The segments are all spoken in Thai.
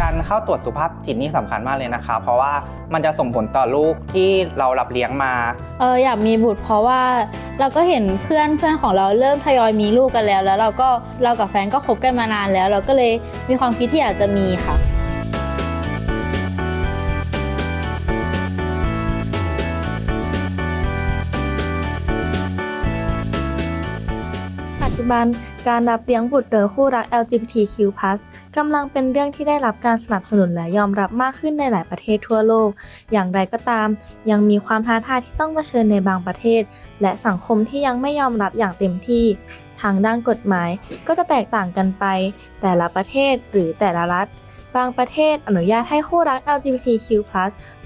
การเข้าตรวจสุขภาพจิตนี่สำคัญมากเลยนะคะ เพราะว่ามันจะส่งผลต่อลูกที่เรารับเลี้ยงมา เอออยากมีบุตรเพราะว่าเราก็เห็นเพื่อนเพื่อนของเราเริ่มทยอยมีลูกกันแล้ว แล้วเราก็เรากับแฟนก็คบกันมานานแล้ว เราก็เลยมีความคิดที่อยากจะมีค่ะ บัน การรับเลี้ยงบุตรโดยคู่รัก LGBTQ+ กำลังเป็นเรื่องที่ได้รับการสนับสนุนและยอมรับมากขึ้นในหลายประเทศทั่วโลก อย่างไรก็ตาม ยังมีความท้าทายที่ต้องเผชิญในบางประเทศ และสังคมที่ยังไม่ยอมรับอย่างเต็มที่ ทางด้านกฎหมายก็จะแตกต่างกันไป แต่ละประเทศหรือแต่ละรัฐบางประเทศอนุญาตให้คู่รัก LGBTQ+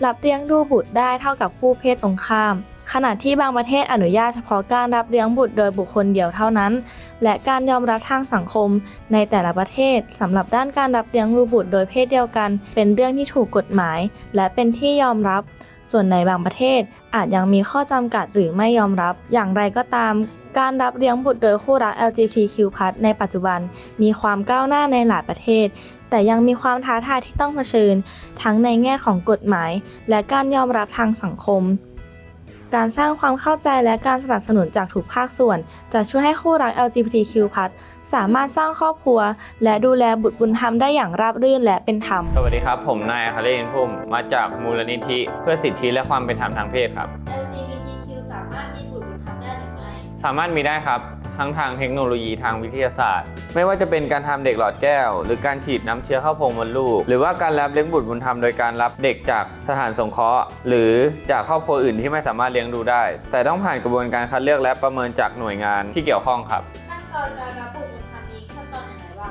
รับเลี้ยงดูบุตรได้เท่ากับคู่เพศตรงข้าม ขณะที่บางประเทศอนุญาตเฉพาะการรับเลี้ยงบุตรโดยบุคคลเดียวเท่านั้น และการยอมรับทางสังคมในแต่ละประเทศสำหรับด้านการรับเลี้ยงบุตรโดยเพศเดียวกัน เป็นเรื่องที่ถูกกฎหมาย และเป็นที่ยอมรับส่วนในบางประเทศอาจยังมีข้อจำกัดหรือไม่ยอมรับ อย่างไรก็ตาม การรับเลี้ยงบุตรโดยคู่รัก LGBTQ+ ในปัจจุบัน มีความก้าวหน้าในหลายประเทศ แต่ยังมีความท้าทายที่ต้องเผชิญ ทั้งในแง่ของกฎหมาย และการยอมรับทางสังคม การสร้างความเข้าใจและการสนับสนุนจากทุกภาคส่วน จะช่วยให้คู่รัก LGBTQ+ สามารถสร้างครอบครัว และดูแลบุตรบุญธรรมได้อย่างราบรื่นและเป็นธรรม สวัสดีครับ ผมนายอาคาเรนพุ่มมาจากมูลนิธิเพื่อสิทธิและความเป็นธรรมทางเพศครับ LGBTQ สามารถมีบุตรบุญธรรมได้หรือไม่ สามารถมีได้ครับ ทั้งทางเทคโนโลยีทางวิทยาศาสตร์ ไม่ว่าจะเป็นการทำเด็กหลอดแก้ว หรือการฉีดน้ำเชื้อเข้าโพรงมดลูก หรือว่าการรับเลี้ยงบุตรบุญธรรมโดยการรับเด็กจากสถานสงเคราะห์ หรือจากครอบครัวอื่นที่ไม่สามารถเลี้ยงดูได้ แต่ต้องผ่านกระบวนการคัดเลือกและประเมินจากหน่วยงานที่เกี่ยวข้องครับขั้นตอนการรับบุตรบุญธรรมมีขั้นตอนไหนบ้า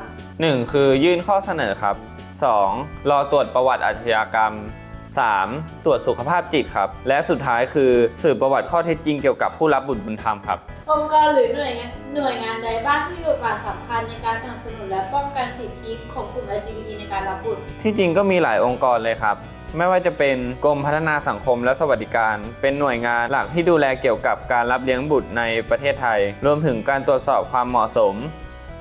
ง 1. คือยื่นข้อเสนอครับ 2. รอตรวจประวัติอาชญากรรม 3. ตรวจสุขภาพจิตครับ และสุดท้ายคือสืบประวัติข้อเท็จจริงเกี่ยวกับผู้รับบุตรบุญธรรมครับ องค์กรหรือหน่วยงานหน่วยงานใดบ้างที่มีบทบาทสำคัญในการสนับสนุนและป้องกันสิทธิของกลุ่ม LGBT ในการรับบุตร ที่จริงก็มีหลายองค์กรเลยครับ ไม่ว่าจะเป็นกรมพัฒนาสังคมและสวัสดิการ เป็นหน่วยงานหลักที่ดูแลเกี่ยวกับการรับเลี้ยงบุตรในประเทศไทย รวมถึงการตรวจสอบความเหมาะสม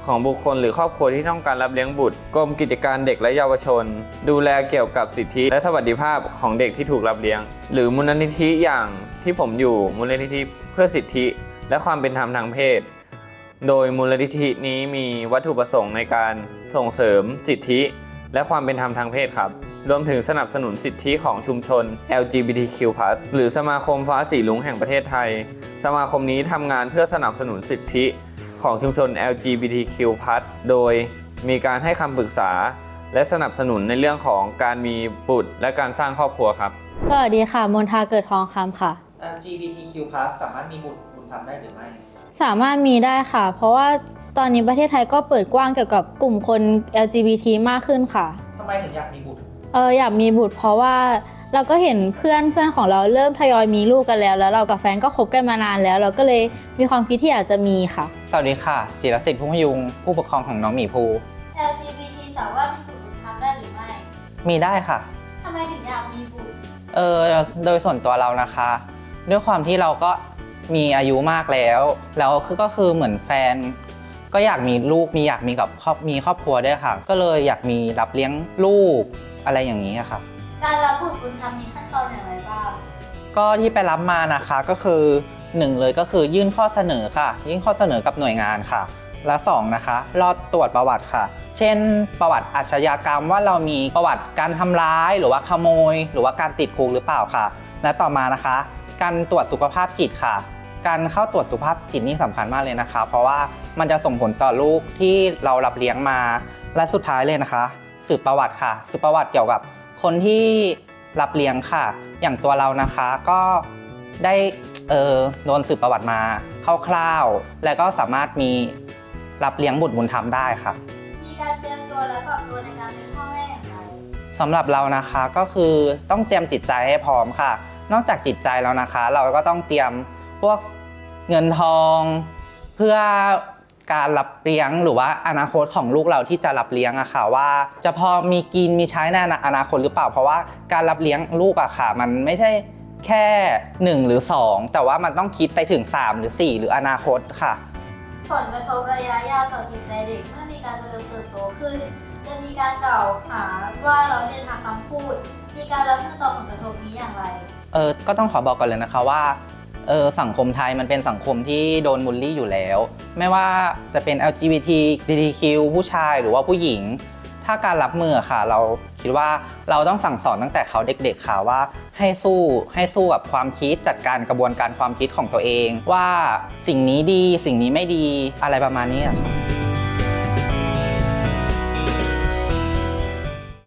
ของบุคคลหรือครอบครัวที่ต้องการรับเลี้ยงบุตร กรมกิจการเด็กและเยาวชน ดูแลเกี่ยวกับสิทธิและสวัสดิภาพของเด็กที่ถูกรับเลี้ยง หรือมูลนิธิอย่างที่ผมอยู่มูลนิธิเพื่อสิทธิและความเป็นธรรมทางเพศ โดยมูลนิธินี้มีวัตถุประสงค์ในการส่งเสริมสิทธิ และความเป็นธรรมทางเพศครับ รวมถึงสนับสนุนสิทธิของชุมชน LGBTQ+ หรือสมาคมฟ้าสีลุงแห่งประเทศไทย สมาคมนี้ทำงานเพื่อสนับสนุนสิทธิ ของชุมชน LGBTQ+ โดยมีการให้คำปรึกษา และสนับสนุนในเรื่องของการมีบุตรและการสร้างครอบครัวครับ สวัสดีค่ะ มนทาเกิดทองคำค่ะ LGBTQ+ สามารถมีบุตรบุญธรรมได้หรือไม่ สามารถมีได้ค่ะ เพราะว่าตอนนี้ประเทศไทยก็เปิดกว้างเกี่ยวกับกลุ่มคน LGBT มากขึ้นค่ะทำไมถึงอยากมีบุตร เอออยากมีบุตรเพราะว่า เราก็เห็นเพื่อนเพื่อนของเราเริ่มทยอยมีลูกกันแล้ว แล้วเรากับแฟนก็คบกันมานานแล้ว เราก็เลยมีความคิดที่อยากจะมีค่ะ สวัสดีค่ะ จิรสิทธิ์พุ่มพยุง ผู้ปกครองของน้องหมีภู LGBT สามารถมีบุตรบุญธรรมได้หรือไม่มีได้ค่ะทำไมถึงอยากมีบุตรเออโดยส่วนตัวเรานะคะ ด้วยความที่เราก็มีอายุมากแล้วแล้วคือก็คือเหมือนแฟน ก็อยากมีลูกมีอยากมีกับครอบมีครอบครัวด้วยค่ะ ก็เลยอยากมีรับเลี้ยงลูกอะไรอย่างนี้ค่ะ การรับบุตรบุญธรรมมีขั้นตอนอย่างไรบ้าง ก็ที่ไปรับมานะคะก็คือหนึ่งเลยก็คือยื่นข้อเสนอค่ะ ยื่นข้อเสนอกับหน่วยงานค่ะ และสองนะคะ รอดตรวจประวัติค่ะ เช่น ประวัติอาชญากรรมว่าเรามีประวัติการทำร้าย หรือว่าขโมย หรือว่าการติดคุกหรือเปล่าค่ะ และต่อมานะคะ การตรวจสุขภาพจิตค่ะ การเข้าตรวจสุขภาพจิตนี่สำคัญมากเลยนะคะ เพราะว่ามันจะส่งผลต่อลูกที่เรารับเลี้ยงมา และสุดท้ายเลยนะคะ สืบประวัติค่ะ สืบประวัติเกี่ยวกับ คนที่รับเลี้ยงค่ะ อย่างตัวเรานะคะก็ได้เออโดนสืบประวัติมาคร่าวๆ และก็สามารถมีรับเลี้ยงบุตรบุญธรรมได้ค่ะ มีการเตรียมตัวและปรับตัวในการเป็นพ่อแม่อย่างไรสำหรับเรานะคะก็คือต้องเตรียมจิตใจให้พร้อมค่ะ นอกจากจิตใจแล้วนะคะ เราก็ต้องเตรียมพวกเงินทองเพื่อ การรับเลี้ยงหรือว่าอนาคตของลูกเราที่จะรับเลี้ยงอะค่ะว่า จะพอมีกินมีใช้ในอนาคตหรือเปล่า เพราะว่าการรับเลี้ยงลูกอะค่ะ มันไม่ใช่แค่ 1 หรือ 2 แต่ว่ามันต้องคิดไปถึง 3 หรือ 4 หรืออนาคตค่ะ ผลกระทบระยะยาวต่อจิตใจเด็กเมื่อมีการเจริญเติบโตขึ้น จะมีการกล่าวหาว่าเราเนี่ยทางคำพูด มีการรับมือต่อผลกระทบนี้อย่างไร เออก็ต้องขอบอกก่อนเลยนะคะว่า เออสังคมไทยมันเป็นสังคมที่โดนบูลลี่อยู่แล้ว ไม่ว่าจะเป็น L G B T Q ผู้ชายหรือว่าผู้หญิง ถ้าการรับมือค่ะ เราคิดว่าเราต้องสั่งสอนตั้งแต่เขาเด็กๆค่ะว่า ให้สู้ให้สู้กับความคิดจัดการกระบวนการความคิดของตัวเอง ว่าสิ่งนี้ดีสิ่งนี้ไม่ดีอะไรประมาณนี้ค่ะ